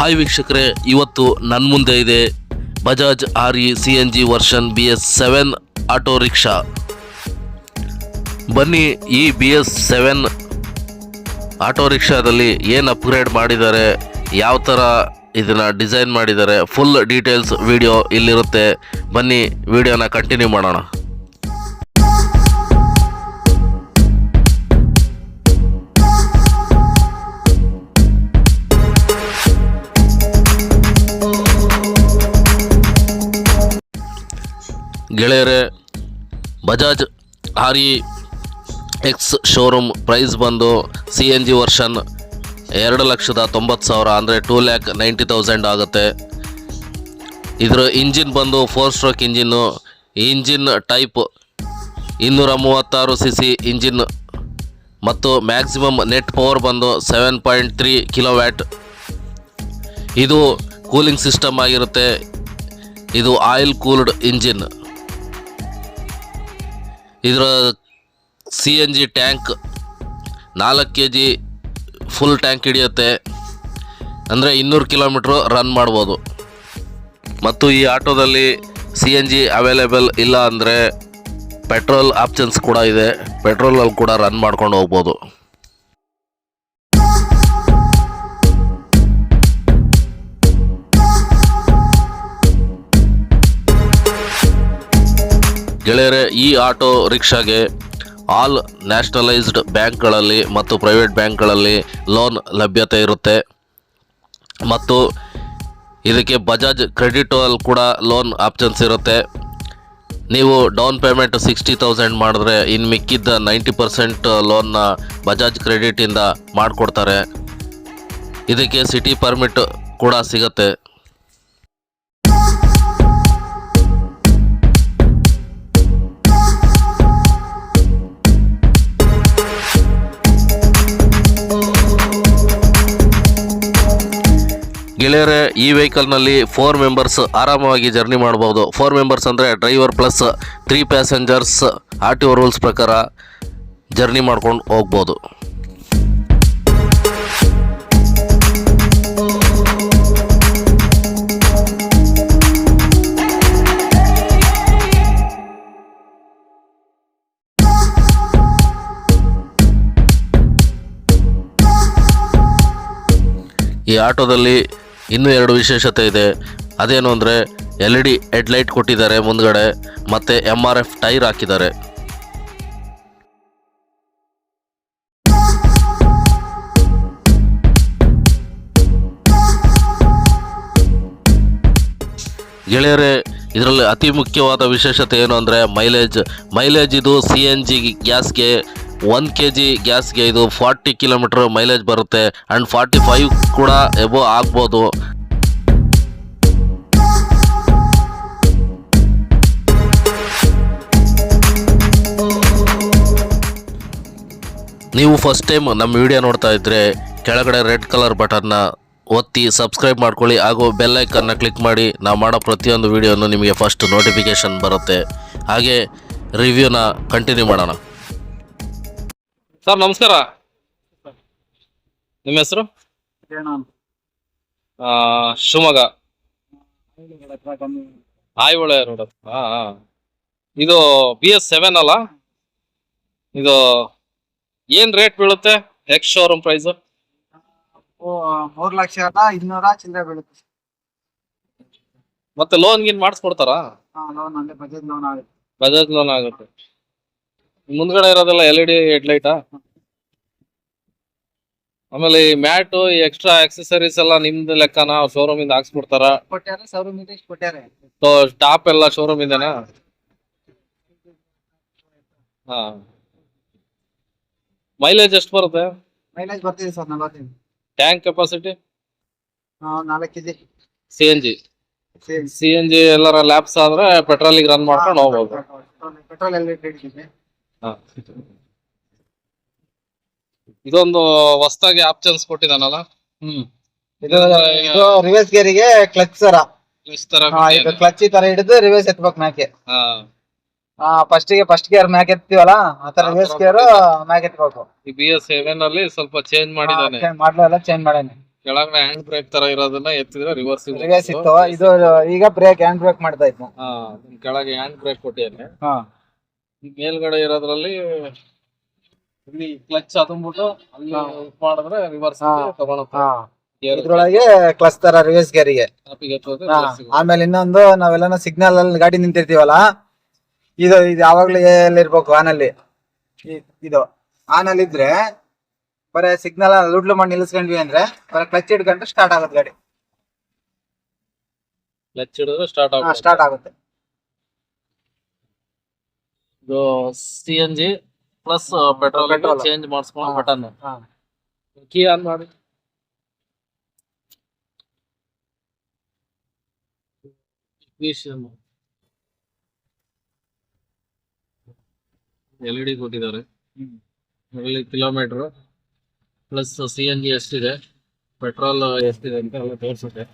Hi ವೀಕ್ಷಕರೇ, ಇವತ್ತು ನನ್ನ ಮುಂದೆ ಇದೆ Bajaj R E C N G version B S seven auto rickshaw. ಬನ್ನಿ ಈ ಬಿ ಎಸ್ ಸೆವೆನ್ ಆಟೋ ರಿಕ್ಷಾದಲ್ಲಿ ಏನು ಅಪ್ಗ್ರೇಡ್ ಮಾಡಿದ್ದಾರೆ, ಯಾವ ಥರ ಇದನ್ನು ಡಿಸೈನ್ ಮಾಡಿದ್ದಾರೆ ಫುಲ್ ಡೀಟೇಲ್ಸ್ ವಿಡಿಯೋ ಇಲ್ಲಿರುತ್ತೆ. ಬನ್ನಿ ವಿಡಿಯೋನ ಕಂಟಿನ್ಯೂ ಮಾಡೋಣ. ಗೆಳೆಯರೆ, Bajaj R E X showroom price ಬಂದು ಸಿ ಎನ್ ಜಿ ವರ್ಷನ್ ಎರಡು ಲಕ್ಷದ ತೊಂಬತ್ತು ಸಾವಿರ ಅಂದರೆ ಟೂ ಲ್ಯಾಕ್ ನೈಂಟಿ ತೌಸಂಡ್ ಆಗುತ್ತೆ. ಇದರ ಇಂಜಿನ್ ಬಂದು four stroke engine engine type ಇನ್ನೂರ ಮೂವತ್ತಾರು ಸಿ ಸಿ ಇಂಜಿನ್ ಮತ್ತು ಮ್ಯಾಕ್ಸಿಮಮ್ ನೆಟ್ ಪವರ್ ಬಂದು seven point three kilowatt ಇದು ಕೂಲಿಂಗ್ ಸಿಸ್ಟಮ್ ಆಗಿರುತ್ತೆ. ಇದು ಆಯಿಲ್ ಕೂಲ್ಡ್ ಇಂಜಿನ್ ಇದರ ಸಿ ಎನ್ ಜಿ ಟ್ಯಾಂಕ್ ನಾಲ್ಕು ಕೆ ಜಿ ಫುಲ್ ಟ್ಯಾಂಕ್ ಹಿಡಿಯುತ್ತೆ. ಅಂದರೆ ಇನ್ನೂರು ಕಿಲೋಮೀಟ್ರು ರನ್ ಮಾಡ್ಬೋದು. ಮತ್ತು ಈ ಆಟೋದಲ್ಲಿ ಸಿ ಎನ್ ಜಿ ಅವೈಲೇಬಲ್ ಇಲ್ಲ ಅಂದರೆ ಪೆಟ್ರೋಲ್ ಆಪ್ಷನ್ಸ್ ಕೂಡ ಇದೆ. ಪೆಟ್ರೋಲಲ್ಲಿ ಕೂಡ ರನ್ ಮಾಡ್ಕೊಂಡು ಹೋಗ್ಬೋದು. ಗೆಳೆಯರೆ, ಈ ಆಟೋ ರಿಕ್ಷಾಗೆ ಆಲ್ ನ್ಯಾಷನಲೈಸ್ಡ್ ಬ್ಯಾಂಕ್ಗಳಲ್ಲಿ ಮತ್ತು ಪ್ರೈವೇಟ್ ಬ್ಯಾಂಕ್ಗಳಲ್ಲಿ ಲೋನ್ ಲಭ್ಯತೆ ಇರುತ್ತೆ. ಮತ್ತು ಇದಕ್ಕೆ ಬಜಾಜ್ ಕ್ರೆಡಿಟ್ ಅಲ್ಲಿ ಕೂಡ ಲೋನ್ ಆಪ್ಷನ್ಸ್ ಇರುತ್ತೆ. ನೀವು ಡೌನ್ ಪೇಮೆಂಟ್ ಸಿಕ್ಸ್ಟಿ ತೌಸಂಡ್ ಮಾಡಿದ್ರೆ ಇನ್ನು ಮಿಕ್ಕಿದ್ದ ನೈಂಟಿ ಪರ್ಸೆಂಟ್ ಲೋನ್ನ ಬಜಾಜ್ ಕ್ರೆಡಿಟಿಂದ ಮಾಡಿಕೊಡ್ತಾರೆ. ಇದಕ್ಕೆ ಸಿಟಿ ಪರ್ಮಿಟ್ ಕೂಡ ಸಿಗುತ್ತೆ. ಗೆಳೆಯರೆ ಈ ವೆಹಿಕಲ್ನಲ್ಲಿ ಫೋರ್ ಮೆಂಬರ್ಸ್ ಆರಾಮವಾಗಿ ಜರ್ನಿ ಮಾಡ್ಬೋದು ಫೋರ್ ಮೆಂಬರ್ಸ್ ಅಂದರೆ driver plus three passengers R T O rules ಪ್ರಕಾರ ಜರ್ನಿ ಮಾಡ್ಕೊಂಡು ಹೋಗ್ಬೋದು. ಈ ಆಟೋದಲ್ಲಿ ಇನ್ನೂ ಎರಡು ವಿಶೇಷತೆ ಇದೆ. ಅದೇನು ಅಂದರೆ ಎಲ್ ಇ ಡಿ ಹೆಡ್ಲೈಟ್ ಕೊಟ್ಟಿದ್ದಾರೆ ಮುಂದ್ಗಡೆ, ಮತ್ತು ಎಂ ಆರ್ ಎಫ್ ಟೈರ್ ಹಾಕಿದ್ದಾರೆ. ಗೆಳೆಯರೇ, ಇದರಲ್ಲಿ ಅತಿ ಮುಖ್ಯವಾದ ವಿಶೇಷತೆ ಏನು ಅಂದರೆ ಮೈಲೇಜ್ ಮೈಲೇಜ್ ಇದು ಸಿ ಎನ್ ಜಿ ಗ್ಯಾಸ್ಗೆ ಒನ್ ಕೆ ಜಿ ಗ್ಯಾಸ್ಗೆ ಇದು ಫಾರ್ಟಿ ಕಿಲೋಮೀಟರ್ ಮೈಲೇಜ್ ಬರುತ್ತೆ ಆ್ಯಂಡ್ ಫಾರ್ಟಿ ಫೈವ್ ಕೂಡ ಎಬೋ ಆಗ್ಬೋದು. ನೀವು ಫಸ್ಟ್ ಟೈಮ್ ನಮ್ಮ ವಿಡಿಯೋ ನೋಡ್ತಾ ಇದ್ದರೆ ಕೆಳಗಡೆ ರೆಡ್ ಕಲರ್ ಬಟನ್ನ ಒತ್ತಿ ಸಬ್ಸ್ಕ್ರೈಬ್ ಮಾಡ್ಕೊಳ್ಳಿ ಹಾಗೂ ಬೆಲ್ ಐಕನ್ನ ಕ್ಲಿಕ್ ಮಾಡಿ. ನಾವು ಮಾಡೋ ಪ್ರತಿಯೊಂದು ವಿಡಿಯೋನು ನಿಮಗೆ ಫಸ್ಟ್ ನೋಟಿಫಿಕೇಷನ್ ಬರುತ್ತೆ. ಹಾಗೆ ರಿವ್ಯೂನ ಕಂಟಿನ್ಯೂ ಮಾಡೋಣ. ಸರ್ ನಮಸ್ಕಾರ. ನಿಮ್ಮ ಹೆಸರು? ಶಿವಮೊಗ್ಗ. ಆಯ್ವಳೆ ರೋಡ್ ಹಾಂ ಹಾಂ ಇದು ಬಿ ಎಸ್ ಸೆವೆನ್ ಅಲ್ಲ? ಇದು ಏನ್ ರೇಟ್ ಬೀಳುತ್ತೆ? ಎಕ್ಸ್ ಶೋರೂಮ್ ಪ್ರೈಸ್ ಮೂರ್ ಲಕ್ಷ ಇನ್ನೂರ ಚಿಲ್ಲರೆ ಬೀಳುತ್ತೆ ಮತ್ತೆ ಲೋನ್ ಗಿನ್ ಮಾಡಿಸ್ಕೊಡ್ತಾರಾ? ಬಜಾಜ್ ಲೋನ್ ಆಗುತ್ತೆ. ಮುಂದ್ಗಡೆ ಇರೋದೆಲ್ಲ ಎಲ್ ಇ ಡಿ ಹೆಡ್ಲೈಟಾ ಆಮೇಲೆ ಈ ಮ್ಯಾಟು ಈ ಎಕ್ಸ್ಟ್ರಾ ಆಕ್ಸೆಸರೀಸ್ ಎಲ್ಲ ನಿಮ್ದು ಲೆಕ್ಕನ? ಶೋರೂಮ್ ಇಂದ ಹಾಕ್ಸ್ಬಿಡ್ತಾರ? ಕೊಟ್ಟಾರೆ ಸಾವಿರ ಮೀಟರ್ ಇಷ್ಟು ಕೊಟ್ಟಾರೆ ಟಾಪ್ ಎಲ್ಲ ಶೋರೂಮ್ ಇಂದನಾ? ಹಾ. ಮೈಲೇಜ್ ಎಷ್ಟು ಬರುತ್ತೆ? ಮೈಲೇಜ್ ಬರ್ತಿದೆ ಸರ್ ನಲವತ್ತೈದು. Tank capacity C N G C N G ಎಲ್ಲರ ಲ್ಯಾಬ್ಸ್ ಆದ್ರೆ ಪೆಟ್ರೋಲಿಗೆ ರನ್ ಮಾಡ್ಕೊಂಡು ಹೋಗ್ಬೋದು. ಪೆಟ್ರೋಲ್ ಎಲ್ಲ. ಇದೊಂದು ಹೊಸದಾಗಿ ಆಪ್ಷನ್ಸ್ ಕೊಟ್ಟಿದ್ದಾನಲ್ಲ? ಹ್ಮ್. ಇದು ಇದು ರಿವರ್ಸ್ ಗೇರಿಗೆ ಕ್ಲಚ್ ಹಾ, ಇದು ಕ್ಲಚ್ ತರ ಹಿಡಿದು ರಿವರ್ಸ್ ಎತ್ಬೇಕು ಮ್ಯಾಕೆ ಹಾ. ಫಸ್ಟ್ಗೆ ಫಸ್ಟ್ ಗೇರ್ ಮ್ಯಾಕ್ ಎತ್ತೀವಲ್ಲ ಆತರ ಆ ರಿವರ್ಸ್ ತರ ಗೇರ್ ಮ್ಯಾಕ್ ಎತ್ಬೇಕು. ಈ ಬಿ ಎಸ್ ಸೆವೆನ್ ಅಲ್ಲಿ ಸ್ವಲ್ಪ ಚೇಂಜ್ ಮಾಡಿದಾನೆ ಮಾಡಲು ಎಲ್ಲ ಚೇಂಜ್ ಮಾಡೇನಿ. ಕೆಳಗಡೆ ಹ್ಯಾಂಡ್ ಬ್ರೇಕ್ ತರ ಇರೋದನ್ನ ಎತ್ತಿದ್ರೆ ರಿವರ್ಸ್ ರಿವರ್ಸ್ ಇತ್ತು. ಇದು ಈಗ ಬ್ರೇಕ್ ಹ್ಯಾಂಡ್ ಬ್ರೇಕ್ ಮಾಡ್ತಾ ಇತ್ತು ಹಾ ಕೆಳಗೆ ಹ್ಯಾಂಡ್ ಬ್ರೇಕ್ ಕೊಟ್ಟಿದ್ದಾನೆ. ಹಾ. ಈ ಮೇಲ್ಗಡೆ ಇರೋದ್ರಲ್ಲಿ ಇಲ್ಲಿ ಕ್ಲಚ್ ಅದನ್ಬಿಟ್ಟು ಅಲ್ಲಿ. ಮಾಡಿದ್ರೆ ರಿವರ್ಸ್. ತಗೊಳುತ್ತೆ. ಇದ್ರೊಳಗೆ ಕ್ಲಚ್ ತರ ರಿವರ್ಸ್ ಗೇರಿಗೆ. ಆಮೇಲೆ ಇನ್ನೊಂದು ನಾವೆಲ್ಲ ಸಿಗ್ನಲ್ ಅಲ್ಲಿ ಗಾಡಿ ನಿಂತಿರ್ತೀವಲ್ಲ ಇದು ಇದು ಯಾವಾಗ್ಲೂ ಇರ್ಬೇಕು ಆನ್ ಅಲ್ಲಿ. ಇದು ಆನ್ ಅಲ್ಲಿ ಇದ್ರೆ ಬರೇ ಸಿಗ್ನಲ್ ಲುಡ್ಲು ಮಾಡಿ ನಿಲ್ಸ್ಕೊಂಡ್ವಿ ಅಂದ್ರೆ ಬರೀ ಕ್ಲಚ್ ಹಿಡ್ಕೊಂಡ್ರೆ ಸ್ಟಾರ್ಟ್ ಆಗುತ್ತೆ ಗಾಡಿ. ಕ್ಲಚ್ ಹಿಡಿದ್ರೆ ಸ್ಟಾರ್ಟ್ ಸ್ಟಾರ್ಟ್ ಆಗುತ್ತೆ. ಇದು C N G plus petrol change ಮಾಡಿಸ್ಕೊಂಡು ಬಟನ್ ಕೀ ಆನ್ ಮಾಡಿ. ಎಲ್ ಇ ಡಿ ಕೊಟ್ಟಿದ್ದಾರೆ. Kilometre plus C N G ಎಷ್ಟಿದೆ? ಪೆಟ್ರೋಲ್ uh, ಎಷ್ಟಿದೆ ಅಂತ ಎಲ್ಲ ತೋರಿಸುತ್ತೆ.